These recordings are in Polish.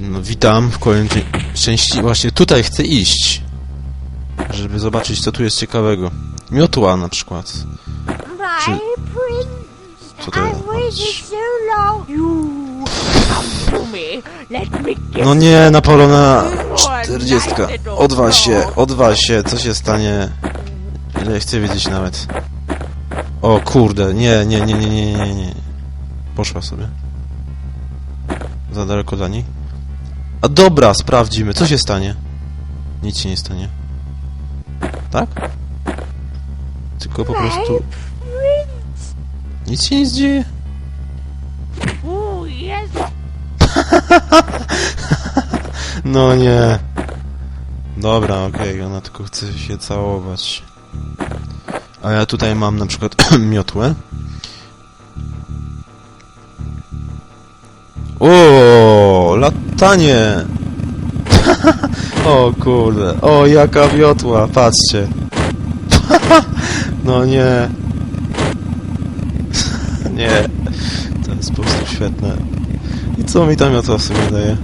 No witam w kolejnej części. Właśnie tutaj chcę iść. Żeby zobaczyć co tu jest ciekawego. Miotła na przykład. Czy- Co to jest? No nie, Napolona 40. Odwal się, odwal się, co się stanie? Ile chcę wiedzieć nawet. O kurde, nie, nie, nie, nie, nie, nie, nie. Poszła sobie. Za daleko dla niej. A dobra, sprawdzimy, co się stanie. Nic się nie stanie. Tak? Tylko po prostu... Nic się nie dzieje. No nie. Dobra, okej, ona tylko chce się całować. A ja tutaj mam na przykład miotłę. O, latanie! o kurde, o jaka miotła, patrzcie. no nie. nie. To jest po prostu świetne. I co mi ta miotła w sumie daje?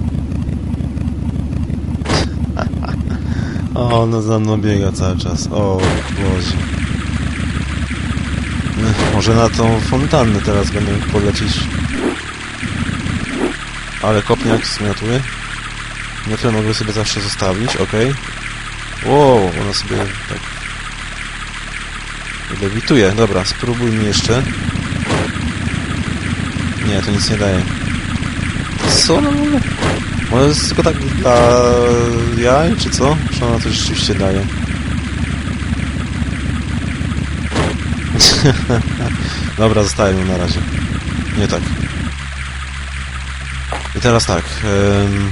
O, no za mną biega cały czas. O, Boże. Może na tą fontannę teraz będę polecieć. Ale kopniak zmiotły. Miotłę mogę sobie zawsze zostawić, okej. Wow, ona sobie tak... Lewituje. Dobra, spróbujmy jeszcze. Nie, to nic nie daje. Co ona w? Może jest tylko tak dla jaj, czy co? Czy ona coś rzeczywiście daje? Dobra, zostawię na razie. Nie tak. I teraz tak. em,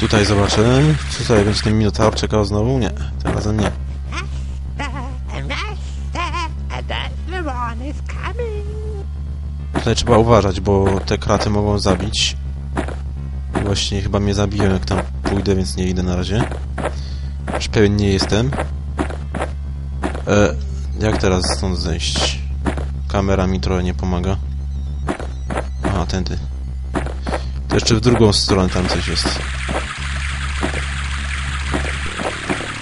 Tutaj zobaczę. Czy tutaj będzie ten minotaur czekał znowu? Nie. Tym razem nie. Tutaj trzeba uważać, bo te kraty mogą zabić. Właśnie chyba mnie zabiją, jak tam pójdę, więc nie idę na razie. Już pewien nie jestem. E, jak teraz stąd zejść? Kamera mi trochę nie pomaga. Tędy. To jeszcze w drugą stronę tam coś jest.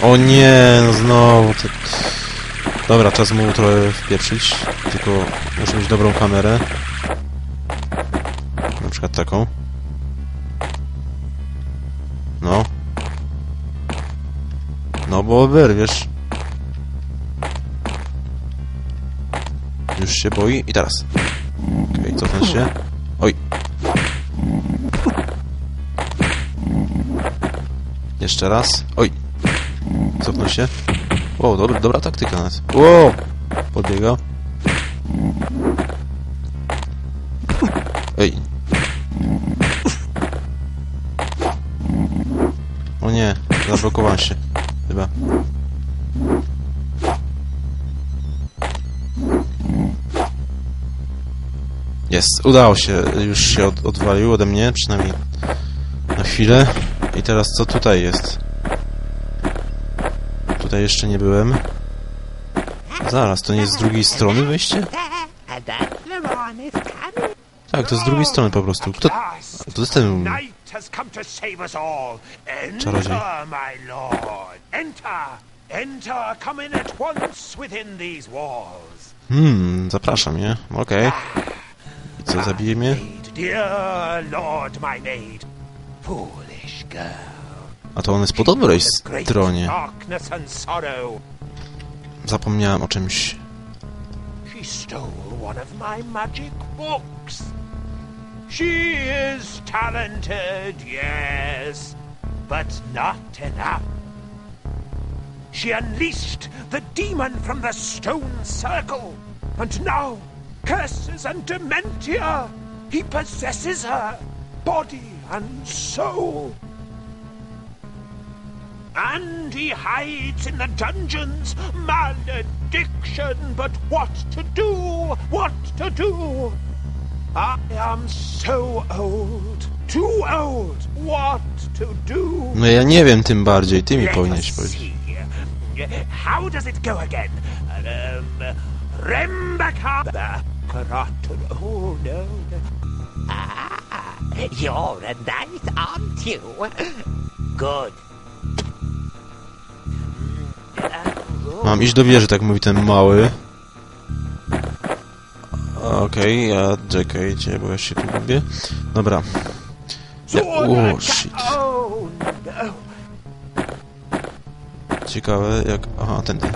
O nie, no znowu to... Dobra, czas mu trochę wpieprzyć. Tylko muszę mieć dobrą kamerę. Na przykład taką. No. No bo oberwiesz. Już się boi. I teraz. Okej, cofnę się. Oj. Jeszcze raz. Oj. Cofnę się. Wow, dobra, dobra taktyka nawet. Wow! Podbiega. Ej. O nie, zablokowałem się. Chyba. Jest, udało się. Już się od, odwalił ode mnie, przynajmniej na chwilę. I teraz co tutaj jest? Tutaj jeszcze nie byłem. Zaraz, to nie jest z drugiej strony wyjście? Tak, to z drugiej strony po prostu. Kto... To jest ten... Czarodziej. Hmm, zapraszam, nie? Okej. I co, zabije mnie? A to on jest po dobrej stronie. Zapomniałem o czymś. She is talented, yes, but not enough. She unleashed the demon from the stone circle, and now, curses and dementia, he possesses her, body and soul. And he hides in the dungeons. Malediction, but what to do? What to do? I am so old, too old. What to do? No ja nie wiem tym bardziej, ty mi powinieneś powiedzieć. How does it go again? Um, Rembaka. Karatun. Oh no. no. Ah, You're a knight, aren't you? Good. Mam iść do wieży, tak mówi ten mały. Okej, ja czekajcie, bo ja się tu lubię. Dobra. Ja, o, shit. Oh, no. Ciekawe jak... Aha, tędy.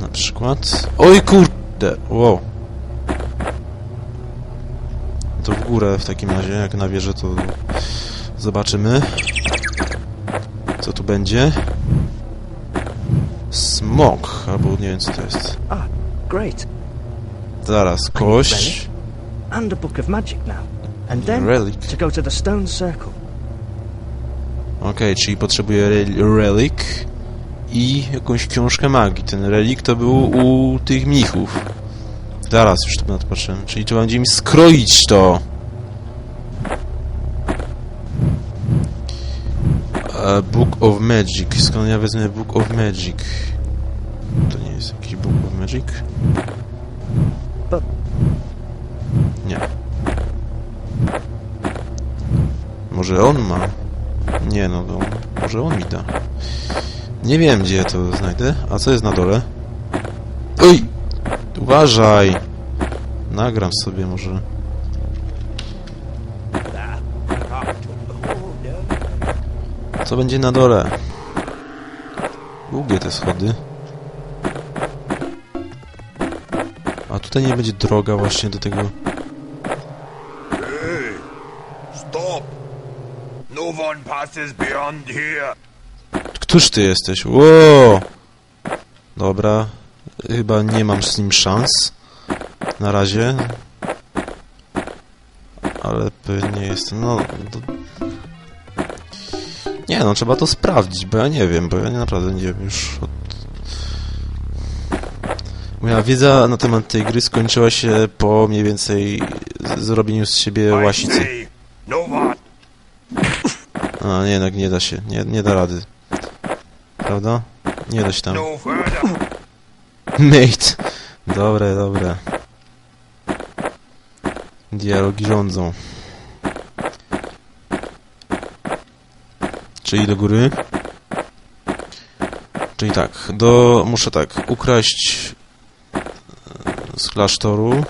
Na przykład... Oj kurde! Wow. To w górę w takim razie, jak na wieżę to... Zobaczymy. Co tu będzie? Smok, albo nie wiem co to jest. Ah, great. Zaraz, kość. And a book of magic now. And then Relic. to go to the stone circle. Okej, czyli potrzebuję rel- relik i jakąś książkę magii. Ten relik to był u tych mnichów. Zaraz już tu nadpatrzyłem. Czyli trzeba będzie mi skroić to. Book of Magic. Skąd ja wezmę Book of Magic? To nie jest jakiś Book of Magic? Nie. Może on ma? Nie no, to może on mi da. Nie wiem, gdzie to znajdę. A co jest na dole? Oj! Uważaj! Nagram sobie może. Co będzie na dole? Długie te schody. A tutaj nie będzie droga właśnie do tego... Stop! No one passes beyond here. Któż ty jesteś? Ło! Dobra. Chyba nie mam z nim szans. Na razie. Ale pewnie jestem. No. To... Nie no, trzeba to sprawdzić, bo ja nie wiem, bo ja nie, naprawdę nie wiem już od... Moja wiedza na temat tej gry skończyła się po mniej więcej zrobieniu z siebie łasicy. no. A, nie, jednak nie da się. Nie, nie da rady. Prawda? Nie da się tam. Mate. Dobre, dobre. Dialogi rządzą. Czyli do góry. Czyli tak, do... muszę tak, ukraść e, z klasztoru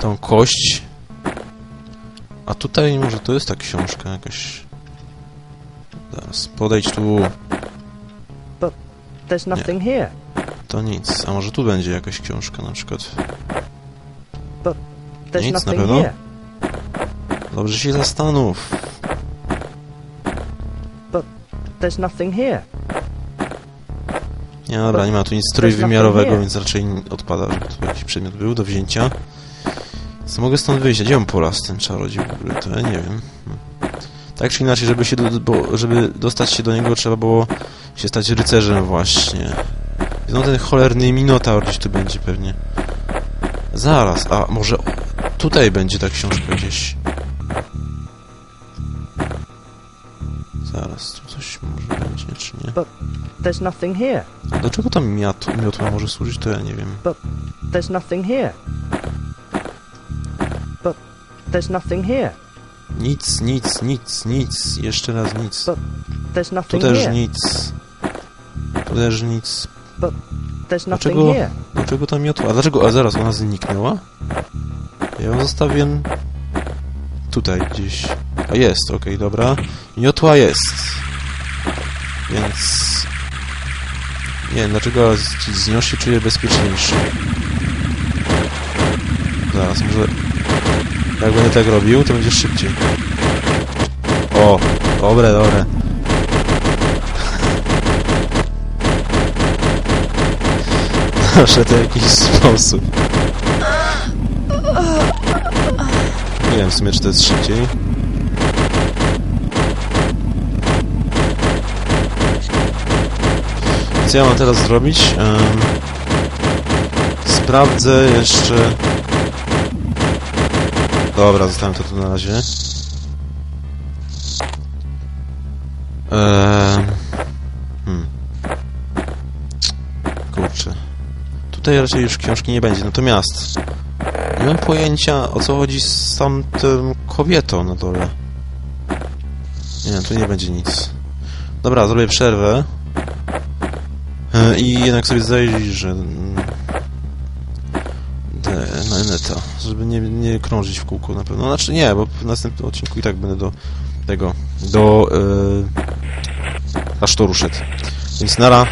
tą kość. A tutaj może to jest ta książka jakaś... Zaraz, podejdź tu. There's nothing here. To nic. A może tu będzie jakaś książka na przykład? There's Nic, na nothing pewno? here. Dobrze się zastanów. There's nothing here. Nie, dobra, nie ma tu nic trójwymiarowego, na więc raczej odpada, żeby tu jakiś przedmiot był do wzięcia. Co mogę stąd wyjść? Gdzie on polas ten czarodziej w ogóle? To ja nie wiem. Tak czy inaczej, żeby się do, bo, żeby dostać się do niego, trzeba było się stać rycerzem właśnie. No ten cholerny minotaur gdzieś tu będzie pewnie. Zaraz, a może tutaj będzie ta książka gdzieś. Zaraz, tu coś może będzie, czy nie? There's nothing here. A do czego tam miot, miotła może służyć, to ja nie wiem. There's nothing here. But there's nothing here. Nic, nic, nic, nic. Jeszcze raz nic. There's Tu nothing też here. nic. Tu też nic. There's nothing Dlaczego, here. dlaczego ta miotła? A dlaczego? A zaraz, ona zniknęła? Ja ją zostawię tutaj gdzieś. A jest, okej, dobra. Miotła jest. Więc... Nie wiem, dlaczego z nią się czuję bezpieczniejszy. Zaraz, może... Jak będę tak robił, to będzie szybciej. O, dobre, dobre. Zawsze to jakiś sposób. Nie wiem w sumie, czy to jest szybciej. Co ja mam teraz zrobić? Em, sprawdzę jeszcze... Dobra, zostawiam to tu na razie. Ehm... Hmm. Kurczę. Tutaj raczej już książki nie będzie, natomiast Nie mam pojęcia, o co chodzi z tamtą kobietą na dole. Nie, tu nie będzie nic. Dobra, zrobię przerwę. E, I jednak sobie zajrzę neta, żeby nie, nie krążyć w kółku na pewno. Znaczy nie, bo w następnym odcinku i tak będę do tego, do e, klasztoru szedł. Więc nara,